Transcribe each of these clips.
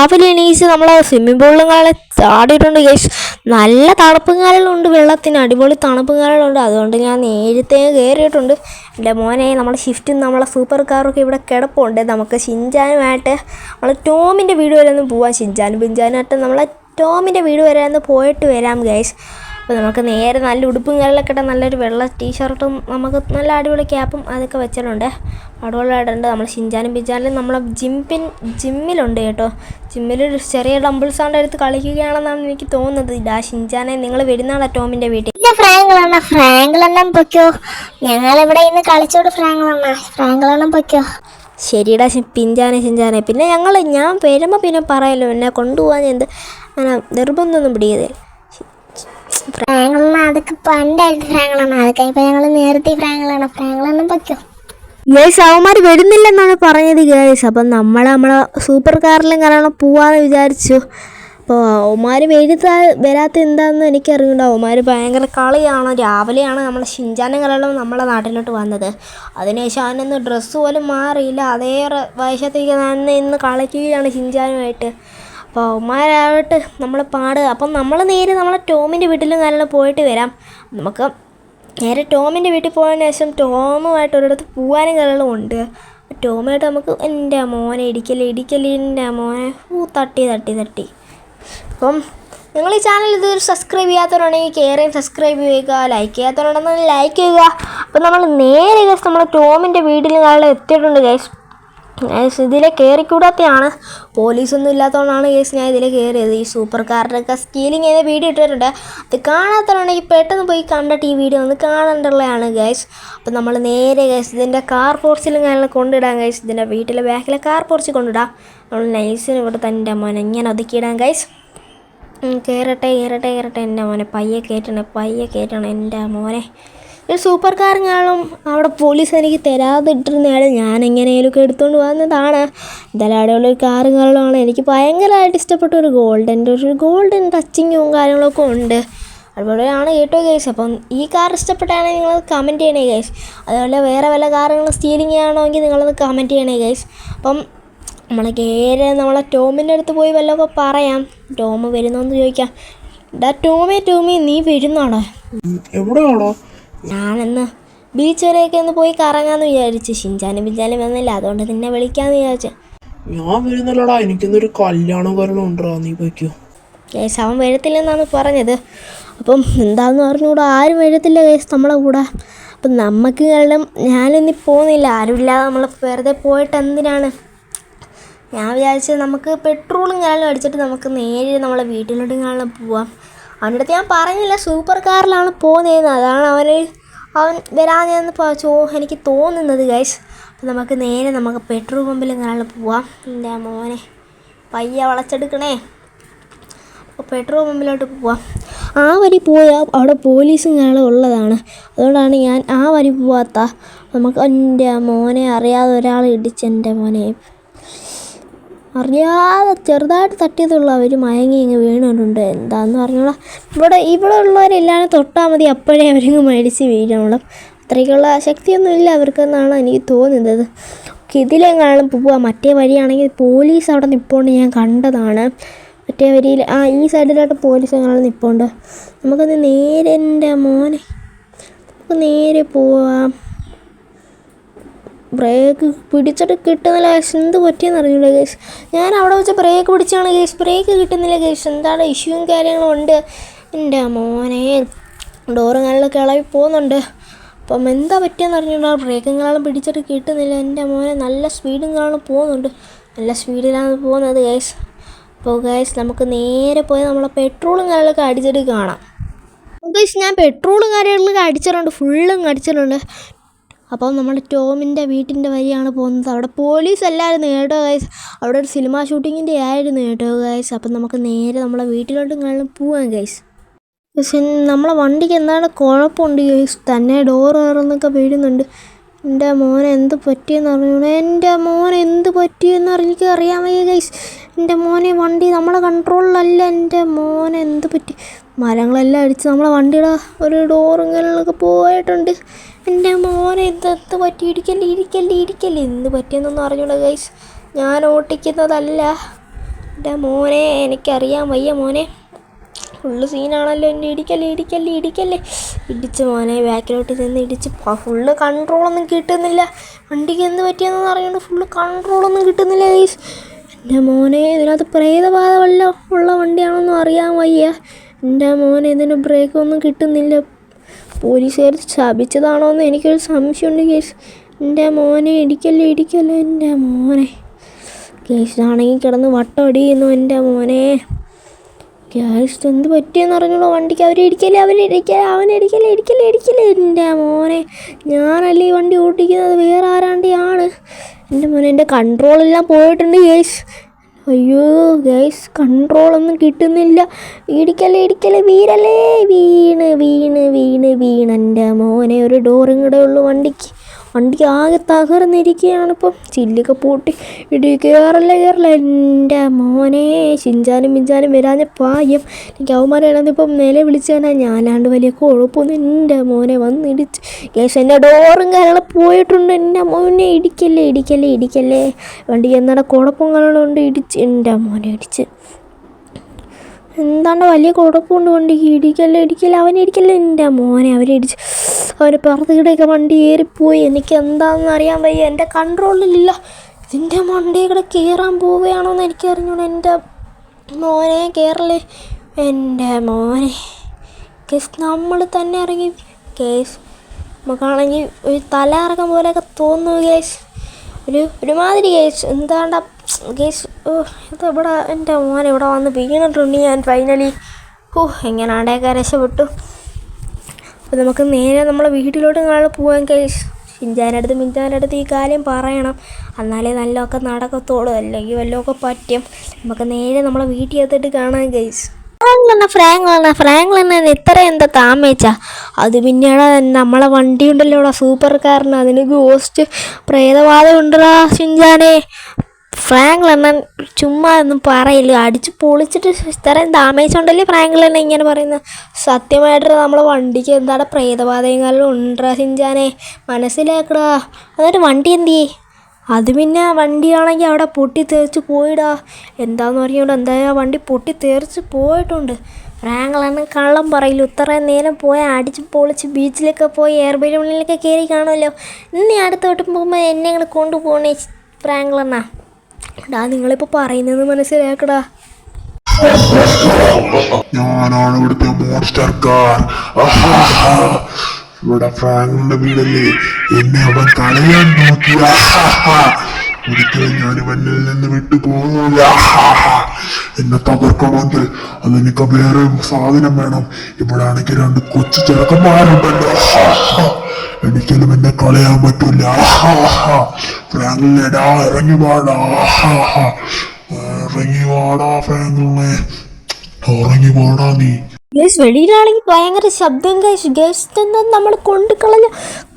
രാവിലെ എണീച്ച് നമ്മൾ സ്വിമ്മിംഗ് പൂളിലും ചാടിയിട്ടുണ്ട് ഗേഷ് നല്ല തണുപ്പും വെള്ളത്തിന് അടിപൊളി തണുപ്പും അതുകൊണ്ട് ഞാൻ നേരത്തെ കയറിയിട്ടുണ്ട് എന്റെ മോനെ നമ്മുടെ ഷിഫ്റ്റും നമ്മളെ സൂപ്പർ കാറൊക്കെ ഇവിടെ കിടപ്പുണ്ട്. നമുക്ക് ഷിൻജാനുമായിട്ട് നമ്മൾ ടോമിന്റെ വീട് വരെ ഒന്ന് പോവാം. ഷിൻജാനും ബിഞ്ചാനുമായിട്ട് നമ്മളെ ടോമിന്റെ വീട് വരെ ഒന്ന് പോയിട്ട് വരാം ഗൈസ് അപ്പോൾ നമുക്ക് നേരെ നല്ല ഉടുപ്പും കാര്യങ്ങളൊക്കെ ഇട്ട നല്ലൊരു വെള്ള ടീഷർട്ടും നമുക്ക് നല്ല അടിപൊളി ക്യാപ്പും അതൊക്കെ വെച്ചിട്ടുണ്ട്. അടിപൊളിയായിട്ടുണ്ട് നമ്മൾ ഷിൻജാനും ബിജാനും നമ്മളെ ജിമ്പിൻ ജിമ്മിലുണ്ട് കേട്ടോ. ജിമ്മിലൊരു ചെറിയ ഡംബിൾസ് സൗണ്ട് എടുത്ത് കളിക്കുകയാണെന്നാണ് എനിക്ക് തോന്നുന്നത്. ഇതാ ഷിൻജാനെ നിങ്ങൾ വരുന്നതാണ് ടോമിന്റെ വീട്ടിൽ. ഫ്രാങ്കളണ്ണ ഫ്രാങ്കളെണ്ണം പൊയ്ക്കോ. ഞങ്ങളിവിടെ ഇന്ന് കളിച്ചോട് ഫ്രാങ്കളണ്ണ ഫ്രാങ്കളെണ്ണം പൊയ്ക്കോ. ശരിടാ പിഞ്ചാനെ ചിഞ്ചാനെ പിന്നെ ഞങ്ങൾ ഞാൻ വരുമ്പോൾ പിന്നെ പറയല്ലോ എന്നെ കൊണ്ടുപോകാൻ എന്ത് അങ്ങനെ നിർബന്ധമൊന്നും പിടിക്കതേ ഫ്രാങ്കളണ്ണ അതൊക്കെ പണ്ടായിട്ട് ഫ്രാങ്കളാണ്. അതൊക്കെ ഇപ്പൊ ഞങ്ങൾ നേരത്തെ ഫ്രാങ്കളാണ്. ഫ്രാങ്കളെണ്ണം പൊയ്ക്കോ. ഗേസ് അവന്മാർ വരുന്നില്ലെന്നാണ് പറഞ്ഞത് ഗേസ് അപ്പം നമ്മൾ നമ്മളെ സൂപ്പർ കാറിലും കാരണം പോവാന്ന് വിചാരിച്ചു. അപ്പോൾ അവന്മാർ വരുത്താ വരാത്ത എന്താണെന്ന് എനിക്കറിയണ്ട അവന്മാർ ഭയങ്കര കളിയാണ്. രാവിലെയാണ് നമ്മൾ ഷിഞ്ചാനും കളികളും നമ്മളെ നാട്ടിലോട്ട് വന്നത്. അതിനുശേഷം അവനൊന്ന് ഡ്രസ്സ് പോലും മാറിയില്ല. അതേ വയസ്സത്തേക്ക് തന്നെ ഇന്ന് കളിക്കുകയാണ് ഷിൻജാനുമായിട്ട്. അപ്പോൾ നമ്മൾ പാടുക അപ്പം നമ്മൾ നേരെ നമ്മളെ ടോമിന്റെ വീട്ടിലും കാര്യങ്ങളും പോയിട്ട് വരാം. നമുക്ക് നേരെ ടോമിന്റെ വീട്ടിൽ പോയതിന് ശേഷം ടോമുമായിട്ട് ഒരിടത്ത് പോകാനും കാര്യങ്ങളും ഉണ്ട്. ടോമായിട്ട് നമുക്ക് എന്റെ മോനെ ഇടിക്കൽ എന്റെ മോനെ. ഊ തട്ടി തട്ടി തട്ടി. അപ്പം നിങ്ങൾ ഈ ചാനൽ ഇതൊരു സബ്സ്ക്രൈബ് ചെയ്യാത്തവരാണെങ്കിൽ കയറിയും സബ്സ്ക്രൈബ് ചെയ്യുക ലൈക്ക് ചെയ്യാത്തവരുണ്ടെന്ന് ലൈക്ക് ചെയ്യുക. അപ്പം നമ്മൾ നേരെ ഗൈസ് നമ്മൾ ടോമിന്റെ വീട്ടിൽ കാലം എത്തിയിട്ടുണ്ട് ഗൈസ് ഇതിലെ കയറിക്കൂടാത്തെയാണ് പോലീസൊന്നും ഇല്ലാത്തതുകൊണ്ടാണ് കേസ് ഞാൻ ഇതിൽ കയറിയത് ഈ സൂപ്പർ കാറിന്റെയൊക്കെ സ്റ്റീലിംഗ് ചെയ്ത വീഡിയോ ഇട്ടിട്ടുണ്ട്. അത് കാണാത്തവരാണെങ്കിൽ പെട്ടെന്ന് പോയി കണ്ടിട്ട് ഈ വീഡിയോ ഒന്ന് കാണേണ്ടതാണ് ഗൈസ് അപ്പം നമ്മൾ നേരെ ഗൈസ് ഇതിന്റെ കാർ പോർച്ചിലും കാര്യങ്ങളും കൊണ്ടിടാം ഗൈസ് ഇതിന്റെ വീട്ടിലെ ബാക്കിലെ കാർ പോർച്ചിൽ കൊണ്ടിടാം നമ്മൾ നൈസിന് ഇവിടെ തന്നെ മോനെ ഇങ്ങനെ ഒതുക്കിയിടാം ഗൈസ് കയറട്ടെ കയറട്ടെ കയറട്ടെ എന്റെ മോനെ പയ്യെ കയറ്റണേ പയ്യെ കയറ്റണം എന്റെ മോനെ. ഒരു സൂപ്പർ കാറിനാളും അവിടെ പോലീസ് എനിക്ക് തരാതിട്ടിരുന്നയാൾ ഞാൻ എങ്ങനെയൊക്കെ എടുത്തുകൊണ്ട് വന്നതാണ്. എന്തായാലും അവിടെയുള്ള ഒരു കാറുകളാണ് എനിക്ക് ഭയങ്കരമായിട്ട് ഇഷ്ടപ്പെട്ട ഒരു ഗോൾഡന്റെ ഒരു ഗോൾഡൻ ടച്ചിങ്ങും കാര്യങ്ങളൊക്കെ ഉണ്ട്. അതുപോലെയാണ് കേട്ടോ ഗൈസ്. അപ്പം ഈ കാർ ഇഷ്ടപ്പെട്ടാണെങ്കിൽ നിങ്ങൾ കമന്റ് ചെയ്യണേ ഗൈസ്. അതുപോലെ വേറെ വല്ല കാറുകളും സ്റ്റീലിംഗ് ആണെങ്കിൽ നിങ്ങളത് കമന്റ് ചെയ്യണേ ഗൈസ്. അപ്പം നമ്മളെ കയറി നമ്മളെ ടോമിന്റെ അടുത്ത് പോയി വല്ലതൊക്കെ പറയാം. ടോം വരുന്നോന്ന് ചോദിക്കാം. ഡാ ടോമേ ടോമി നീ വരുന്നാണോ എവിടെയാണോ? ഞാനെന്ന് ബീച്ച് വരെയൊക്കെ ഒന്ന് പോയി കറങ്ങാമെന്ന് വിചാരിച്ചു. ഷിൻചാനും ബിഞ്ചാനും വന്നില്ല. അതുകൊണ്ട് നിന്നെ വിളിക്കാമെന്ന് വിചാരിച്ചു. ഞാൻ വരുന്നില്ലടാ. എനിക്കിന്നൊരു കല്യാണം കാരണം ഉണ്ടോ നീ പോയിക്കോ. കേസ് അവൻ വരത്തില്ലെന്നാണ് പറഞ്ഞത്. അപ്പം എന്താണെന്ന് പറഞ്ഞുകൂടെ ആരും വരത്തില്ല കേസ് നമ്മളെ കൂടെ. അപ്പം നമുക്ക് കാരണം ഞാനിന്നി പോകുന്നില്ല. ആരുമില്ലാതെ നമ്മൾ വെറുതെ പോയിട്ട് എന്തിനാണ്? ഞാൻ വിചാരിച്ചത് നമുക്ക് പെട്രോളും കാലം അടിച്ചിട്ട് നമുക്ക് നേരെ നമ്മളെ വീട്ടിലോട്ടും കാണാൻ പോവാം. അവന്റെ അടുത്ത് ഞാൻ പറഞ്ഞില്ല സൂപ്പർ കാറിലാണ് പോകുന്നതെന്ന് അതാണ് അവന് അവൻ വരാതെന്ന് എനിക്ക് തോന്നുന്നത് ഗൈസ് അപ്പം നമുക്ക് നേരെ നമുക്ക് പെട്രോൾ പമ്പിൽ കാണാൻ പോവാം. എന്റെ മോനെ പയ്യ വളച്ചെടുക്കണേ. അപ്പോൾ പെട്രോൾ പമ്പിലോട്ട് പോവാം. ആ വരി പോയാൽ അവിടെ പോലീസും കാണാൻ ഉള്ളതാണ്. അതുകൊണ്ടാണ് ഞാൻ ആ വരി പോവാത്ത. നമുക്ക് എന്റെ മോനെ അറിയാതെ ഒരാൾ ഇടിച്ച് എന്റെ മോനെ അറിയാതെ ചെറുതായിട്ട് തട്ടിയതുള്ള അവർ മയങ്ങി ഇങ്ങ് വീണിട്ടുണ്ട് എന്താന്ന് പറഞ്ഞോളാം ഇവിടെ ഇവിടെ ഉള്ളവരെല്ലാം തൊട്ടാൽ മതി അപ്പോഴേ അവരിങ്ങ് മേടിച്ച് വീഴണം അത്രയ്ക്കുള്ള ശക്തിയൊന്നും ഇല്ല അവർക്കെന്നാണ് എനിക്ക് തോന്നുന്നത്. ഇതിലെങ്ങാനും പോവുക മറ്റേ വഴിയാണെങ്കിൽ പോലീസ് അവിടെ നിൽപ്പുണ്ട് ഞാൻ കണ്ടതാണ്. മറ്റേ വരിയിൽ ആ ഈ സൈഡിലോട്ട് പോലീസ് എങ്ങാനും നിൽപ്പുണ്ട് നമുക്കത് നേരെ എന്റെ മോനെ. നമുക്ക് നേരെ പോവാം. ബ്രേക്ക് പിടിച്ചിട്ട് കിട്ടുന്നില്ല ഗേഷ് എന്ത് പറ്റിയെന്ന് അറിഞ്ഞില്ല ഗേഷ് ഞാൻ അവിടെ വെച്ച് ബ്രേക്ക് പിടിച്ചാണ് ഗേഷ് ബ്രേക്ക് കിട്ടുന്നില്ല ഗേഷ് എന്താണ് ഇഷ്യൂവും കാര്യങ്ങളും ഉണ്ട്. എന്റെ മോനെ ഡോറും കാലിലൊക്കെ ഇളവി പോകുന്നുണ്ട്. അപ്പം എന്താ പറ്റിയെന്ന് അറിഞ്ഞില്ല ബ്രേക്കും കാരണം പിടിച്ചിട്ട് കിട്ടുന്നില്ല. എന്റെ മോനെ നല്ല സ്പീഡും കാരണം പോകുന്നുണ്ട്. നല്ല സ്പീഡിലാണ് പോകുന്നത് ഗേഷ് അപ്പോൾ ഗൈസ് നമുക്ക് നേരെ പോയി നമ്മളെ പെട്രോളും കാര്യങ്ങളൊക്കെ അടിച്ചിട്ട് കാണാം. ഗൈസ് ഞാൻ പെട്രോളും കാര്യങ്ങളൊക്കെ അടിച്ചിട്ടുണ്ട്. ഫുള്ളും അടിച്ചിട്ടുണ്ട്. അപ്പം നമ്മൾ ടോമിന്റെ വീട്ടിന്റെ വഴിയാണ് പോകുന്നത്. അവിടെ പോലീസ് അല്ലായിരുന്നു കേട്ടോ ഗൈസ് അവിടെ ഒരു സിനിമ ഷൂട്ടിങ്ങിന്റെ ആയിരുന്നു കേട്ടോ ഗൈസ് അപ്പം നമുക്ക് നേരെ നമ്മളെ വീട്ടിലോട്ടും കാണാൻ പോവാം ഗൈസ് പക്ഷേ നമ്മളെ വണ്ടിക്ക് എന്താണ് കുഴപ്പമുണ്ട് ഗൈസ് തന്നെ ഡോർ കയറുന്നൊക്കെ വീഴുന്നുണ്ട് എന്റെ മോനെ എന്ത് പറ്റിയെന്ന് അറിഞ്ഞു എന്റെ മോനെ എന്ത് പറ്റിയെന്ന് എനിക്ക് അറിയാൻ വയ്യ ഗൈസ് എന്റെ മോനെ വണ്ടി നമ്മളെ കൺട്രോളിലല്ല എന്റെ മോനെ എന്ത് പറ്റി? മരങ്ങളെല്ലാം അടിച്ച് നമ്മളെ വണ്ടിയുടെ ഒരു ഡോറും കാര്യങ്ങളൊക്കെ പോയിട്ടുണ്ട്. എന്റെ മോനെ ഇതെന്ത് പറ്റി? ഇടിക്കല്ലേ ഇരിക്കല്ലേ ഇരിക്കല്ലേ എന്ത് പറ്റിയെന്നൊന്നും അറിഞ്ഞൂടാ ഗൈസ് ഞാൻ ഓട്ടിക്കുന്നതല്ല. എന്റെ മോനെ എനിക്കറിയാൻ വയ്യ മോനെ. ഫുള്ള് സീനാണല്ലോ എന്റെ ഇടിക്കല്ലേ ഇടിക്കല്ലേ ഇടിക്കല്ലേ? ഇടിച്ച് മോനെ ബാക്കിലോട്ട് നിന്ന് ഇടിച്ച് ഫുള്ള് കൺട്രോളൊന്നും കിട്ടുന്നില്ല. വണ്ടിക്ക് എന്ത് പറ്റിയെന്നൊന്നും അറിയണ്ട ഫുള്ള് കൺട്രോളൊന്നും കിട്ടുന്നില്ല ഗൈസ് എന്റെ മോനെ ഇതിനകത്ത് പ്രേതബാധ വല്ല ഉള്ള വണ്ടിയാണെന്നും അറിയാൻ വയ്യ. എന്റെ മോനെ ഇതിന് ബ്രേക്കൊന്നും കിട്ടുന്നില്ല. പോലീസുകാർ ശപിച്ചതാണോ എന്ന് എനിക്കൊരു സംശയമുണ്ട് കേസ്. എന്റെ മോനെ ഇടിക്കല്ലേ ഇടിക്കല്ലേ എന്റെ മോനെ. കേസാണെങ്കിൽ കിടന്ന് വട്ടം അടിയുന്നു എന്റെ മോനെ. ഗ്യാസ് എന്ത് പറ്റിയെന്ന് അറിഞ്ഞോളൂ വണ്ടിക്ക് അവർ ഇടിക്കല്ലേ അവർ ഇടിക്കല്ലേ അവൻ ഇടിക്കല്ലേ ഇടിക്കല്ലേ ഇടിക്കല്ലേ എന്റെ മോനെ. ഞാനല്ലേ ഈ വണ്ടി ഓടിക്കുന്നത്? വേറെ ആരാണ്ടിയാണ് എന്റെ മോനെ എന്റെ കൺട്രോളെല്ലാം പോയിട്ടുണ്ട് ഗേസ് അയ്യോ ഗൈസ് കൺട്രോളൊന്നും കിട്ടുന്നില്ല. ഇടിക്കല്ലേ ഇടിക്കല്ലേ വീരല്ലേ വീണ് വീണ് വീണ് വീണ്. എന്റെ മോനെ ഒരു ഡോറും കൂടെ ഉള്ളു വണ്ടിക്ക്. വണ്ടിക്ക് ആകെ തകർന്നിരിക്കുകയാണ് ഇപ്പം ചില്ലൊക്കെ പൂട്ടി ഇടി കയറല്ല കയറല്ല എന്റെ മോനെ ചിഞ്ചാനും മിഞ്ചാനും വരാഞ്ഞ പായം. എനിക്ക് അവന്മാരാണെന്ന് ഇപ്പം നില വിളിച്ചു തന്നെ ഞാനാണ്ട് വലിയ കുഴപ്പമൊന്നും എന്റെ മോനെ വന്നിടിച്ച്. കേസ് എന്റെ ഡോറും കാര്യങ്ങളും പോയിട്ടുണ്ട്. എന്റെ മോനെ ഇടിക്കല്ലേ ഇടിക്കല്ലേ ഇടിക്കല്ലേ. വണ്ടി എന്നാടെ കുഴപ്പങ്ങളുണ്ട് ഇടിച്ച് എന്റെ മോനെ ഇടിച്ച്. എന്താണ്ട് വലിയ കുഴപ്പമുണ്ട് വണ്ടിക്ക് ഇടിക്കല്ല ഇടിക്കല്ല അവൻ ഇടിക്കല്ല എന്റെ മോനെ അവനെ ഇടിച്ച് അവന് പുറത്തുകൂടെയൊക്കെ വണ്ടി ഏറിപ്പോയി. എനിക്ക് എന്താണെന്ന് അറിയാൻ വയ്യ. എന്റെ കൺട്രോളിലില്ല. ഇതിന്റെ വണ്ടി കൂടെ കയറാൻ പോവുകയാണോന്ന് എനിക്ക് അറിഞ്ഞൂടെ എന്റെ മോനെ കയറല്ലേ എന്റെ മോനെ. കേസ് നമ്മൾ തന്നെ ഇറങ്ങി. കേസ് നമുക്കാണെങ്കിൽ ഒരു തല ഇറക്കം പോലെയൊക്കെ തോന്നുന്നു കേസ് ഒരു ഒരുമാതിരി കേസ് എന്താണ്ട? കേസ് ഇത് ഇവിടെ എന്റെ മോൻ ഇവിടെ വന്ന് വീണിട്ടുണ്ട് ഞാൻ ഫൈനലി ഓ എങ്ങനാണ്ടൊക്കെ രക്ഷപ്പെട്ടു അപ്പോൾ നമുക്ക് നേരെ നമ്മളെ വീട്ടിലോട്ട് നാളെ പോകാൻ കഴിച്ചു ഷിഞ്ചാന്റെ അടുത്ത് ഈ കാര്യം പറയണം. എന്നാലേ നല്ലതൊക്കെ നടക്കത്തോളൂ അല്ലെങ്കിൽ വല്ലതൊക്കെ പറ്റും. നമുക്ക് നേരെ നമ്മളെ വീട്ടിൽ എത്തിയിട്ട് കാണാൻ കേസ് ഫ്രാങ്ക്ലെണ്ണ ഫ്രാങ്ക്ലെണ്ണ ഫ്രാങ്ക്ലെണ്ണ ഇത്ര എന്താ താമേച്ച അത് പിന്നെയാണ് നമ്മളെ വണ്ടി ഉണ്ടല്ലോ സൂപ്പർ കാറിന് അതിന് ഗോസ്റ്റ് പ്രേതവാദം ഉണ്ടടാ ഷിഞ്ചാനെ ഫ്രാങ്ക്ലെണ്ണൻ ചുമ്മാ ഒന്നും പറയില്ല. അടിച്ച് പൊളിച്ചിട്ട് ഇത്രയും ഡാമേജ് ഉണ്ടല്ലേ ഫ്രാങ്ക്ലെണ്ണ ഇങ്ങനെ പറയുന്നത് സത്യമായിട്ട് നമ്മളെ വണ്ടിക്ക് എന്താണ് പ്രേതബാധയും കാലം ഉണ്ടാ ഷിഞ്ചാനെ മനസ്സിലാക്കടാ അതൊരു വണ്ടി എന്തിയേ അത് പിന്നെ വണ്ടിയാണെങ്കിൽ അവിടെ പൊട്ടി തെറിച്ച് പോയിടാ. എന്താന്ന് പറഞ്ഞുകൊണ്ട് എന്തായാലും വണ്ടി പൊട്ടി തെറിച്ച് പോയിട്ടുണ്ട് ഫ്രാങ്കളാണ് കള്ളം പറയില്ല. ഇത്രയും നേരം പോയി അടിച്ച് പൊളിച്ച് ബീച്ചിലൊക്കെ പോയി എയർ കയറി കാണുമല്ലോ. ഇനി അടുത്തോട്ട് പോകുമ്പോൾ എന്നെ ഇങ്ങനെ കൊണ്ടുപോകണേ ഫ്രാങ്കളെന്നാ ഡാ നിങ്ങളിപ്പോൾ പറയുന്നത് മനസ്സിലാക്കടാ. ഞാനാണ് ഇവിടുത്തെ മോസ്റ്റർ കാർ ഇവിടെ ഫ്രാങ്കിന്റെ വീടല്ലേ? എന്നെ അവൻ കളയാൻ നോക്കി. ഒരിക്കലും ഞാൻ ഇവനിൽ നിന്ന് വിട്ടു പോകില്ല എന്നെ തകർക്കണമെങ്കിൽ അതെനിക്ക് വേറെ സാധനം വേണം. ഇവിടെ ആണെങ്കിൽ രണ്ട് കൊച്ചു ചെറുക്കന്മാരുണ്ടല്ലോ. എനിക്കലും എന്നെ കളയാൻ പറ്റൂല ഫ്രാങ്കിളിനെടാ ഇറങ്ങി വാടാ. ഇറങ്ങി വാടാ ഫ്രാങ്കിളിനെ ഇറങ്ങി പാടാ നീ. ഗേസ് വെളിയിലാണെങ്കിൽ ഭയങ്കര ശബ്ദം ഗേസ് ഗേസ് എന്താ നമ്മൾ കൊണ്ട് കളഞ്ഞ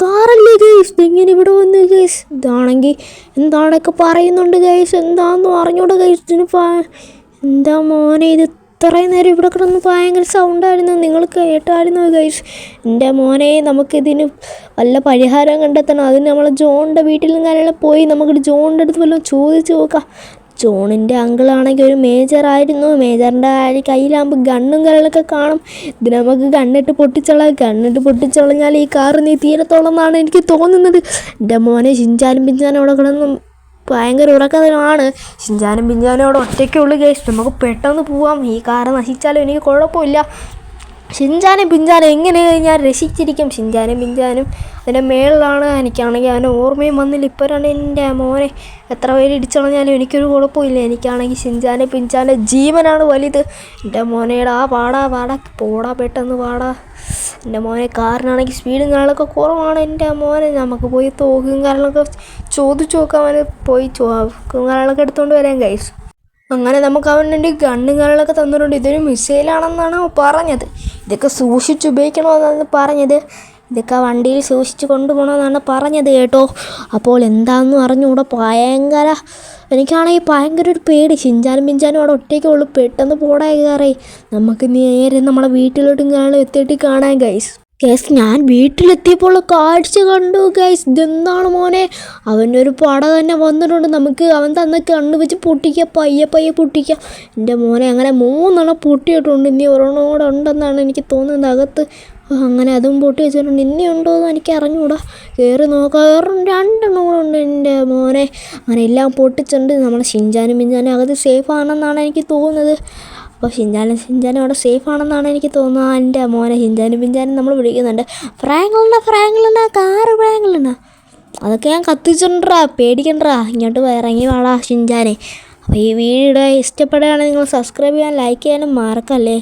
കാറല്ലേ ഗേസ് ഇങ്ങനെ ഇവിടെ വന്ന് ഗേസ് ഇതാണെങ്കിൽ എന്താണൊക്കെ പറയുന്നുണ്ട് ഗേസ് എന്താണെന്ന് അറിഞ്ഞൂടെ ഗേസ് എന്താ മോനെ ഇത്? ഇത്രയും നേരം ഇവിടെ കിടന്ന് ഭയങ്കര സൗണ്ടായിരുന്നു നിങ്ങൾ കേട്ടായിരുന്നു ഗൈസ് എന്റെ മോനെ നമുക്കിതിന് വല്ല പരിഹാരം കണ്ടെത്തണം. അതിന് നമ്മൾ ജോണിന്റെ വീട്ടിലും കാര്യങ്ങളും പോയി നമുക്ക് ജോണിന്റെ അടുത്ത് വല്ലതും ചോദിച്ച് നോക്കാം. ജോണിന്റെ അങ്കിളാണെങ്കിൽ ഒരു മേജറായിരുന്നു മേജറിന്റെ കയ്യിലാകുമ്പോൾ ഗണ്ണും കാര്യങ്ങളൊക്കെ കാണും. ഇത് നമുക്ക് ഗണ്ണിട്ട് പൊട്ടിച്ചള ഗണ്ണിട്ട് പൊട്ടിച്ചളഞ്ഞാൽ ഈ കാറ് നീ തീരത്തോളം എന്നാണ് എനിക്ക് തോന്നുന്നത്. എന്റെ മോനെ ഷിഞ്ചാനും പിഞ്ചാനും അവിടെ കിടന്ന് ഭയങ്കര ഉറക്കത്തിലാണ്. ഷിഞ്ചാനും പിഞ്ചാനും അവിടെ ഒറ്റയ്ക്കുള്ളു കേസ് നമുക്ക് പെട്ടെന്ന് പോവാം. ഈ കാറ് നശിച്ചാലും എനിക്ക് കുഴപ്പമില്ല. ഷിഞ്ചാനും പിഞ്ചാനും എങ്ങനെ ഞാൻ രസിച്ചിരിക്കും ഷിൻചാനും പിഞ്ചാനും അതിന്റെ മേളിലാണ്. എനിക്കാണെങ്കിൽ അവന്റെ ഓർമ്മയും വന്നില്ല. ഇപ്പോഴാണ് എന്റെ മോനെ എത്ര പേര് ഇടിച്ചളഞ്ഞാലും എനിക്കൊരു കുഴപ്പമില്ല. എനിക്കാണെങ്കിൽ ഷിൻചാനും പിഞ്ചാന്റെ ജീവനാണ് വലുത്. എന്റെ മോനേടാ പാടാ പാടാ പോടാ പെട്ടെന്ന് പാടാ എന്റെ മോനെ കാറിനാണെങ്കിൽ സ്പീഡും കാര്യങ്ങളൊക്കെ കുറവാണ് എന്റെ മോനെ. നമുക്ക് പോയി തോക്കും കാര്യങ്ങളൊക്കെ ചോദിച്ചു നോക്കാം. അവന് പോയി ചോക്കും കാര്യങ്ങളൊക്കെ എടുത്തുകൊണ്ട് വരാൻ കൈസ് അങ്ങനെ നമുക്ക് അവന്റെ ഗണ്ണും കാര്യങ്ങളൊക്കെ തന്നിട്ടുണ്ട്. ഇതൊരു മിസൈലാണെന്നാണ് പറഞ്ഞത്. ഇതൊക്കെ സൂക്ഷിച്ച് ഉപയോഗിക്കണമെന്നാണ് പറഞ്ഞത്. ഇതൊക്കെ വണ്ടിയിൽ സൂക്ഷിച്ച് കൊണ്ടുപോകണമെന്നാണ് പറഞ്ഞത് കേട്ടോ. അപ്പോൾ എന്താണെന്ന് അറിഞ്ഞുകൂടെ. ഭയങ്കര എനിക്കാണെങ്കിൽ ഭയങ്കര ഒരു പേടി. ചിഞ്ചാനും പിഞ്ചാനും അവിടെ ഒറ്റയ്ക്കുള്ളൂ പെട്ടെന്ന് പോടാ കയറി നമുക്ക് നേരെ നമ്മളെ വീട്ടിലോട്ടും കാണാൻ എത്തിയിട്ട് കാണാൻ ഗൈസ് ഗൈസ് ഞാൻ വീട്ടിലെത്തിയപ്പോൾ കാഴ്ച കണ്ടു ഗൈസ് ഇതെന്താണ് മോനെ? അവനൊരു പട തന്നെ വന്നിട്ടുണ്ട്. നമുക്ക് അവൻ തന്നെ കണ്ണു വെച്ച് പൊട്ടിക്കുക പയ്യെ പയ്യെ പൊട്ടിക്കുക എന്റെ മോനെ അങ്ങനെ മൂന്നെണ്ണം പൊട്ടിയിട്ടുണ്ട്. ഇനി ഒരെണ്ണോടെ ഉണ്ടെന്നാണ് എനിക്ക് തോന്നുന്നത്. അകത്ത് അങ്ങനെ അതും പൊട്ടി വെച്ചിട്ടുണ്ട്. ഇനി ഉണ്ടോ എന്ന് എനിക്ക് അറിഞ്ഞൂടാ. കയറി നോക്കാം. വേറെ രണ്ടെണ്ണം കൂടെ ഉണ്ട് എന്റെ മോനെ. അങ്ങനെ എല്ലാം പൊട്ടിച്ചിട്ടുണ്ട്. നമ്മുടെ ഷിഞ്ചാനും മിഞ്ചാനും അകത്ത് സേഫ് ആണെന്നാണ് എനിക്ക് തോന്നുന്നത്. അപ്പോൾ ഷിൻജാനും ഷിൻജാനും അവിടെ സേഫ് ആണെന്നാണ് എനിക്ക് തോന്നുന്നത്. എന്റെ മോനെ ഷിൻജാനും പിഞ്ചാനും നമ്മൾ വിളിക്കുന്നുണ്ട്. ഫ്രാങ്ക്ലിന ഫ്രാങ്ക്ലിന കാറ് ഫ്രാങ്ക്ലിന അതൊക്കെ ഞാൻ കത്തിച്ചിട്ടുണ്ടാ പേടിക്കണ്ടാ. ഇങ്ങോട്ട് ഇറങ്ങി വാടാ ഷിഞ്ചാനെ അപ്പോൾ ഈ വീഡിയോ ഇഷ്ടപ്പെടുകയാണെങ്കിൽ നിങ്ങൾ സബ്സ്ക്രൈബ് ചെയ്യാൻ ലൈക്ക് ചെയ്യാനും മറക്കല്ലേ?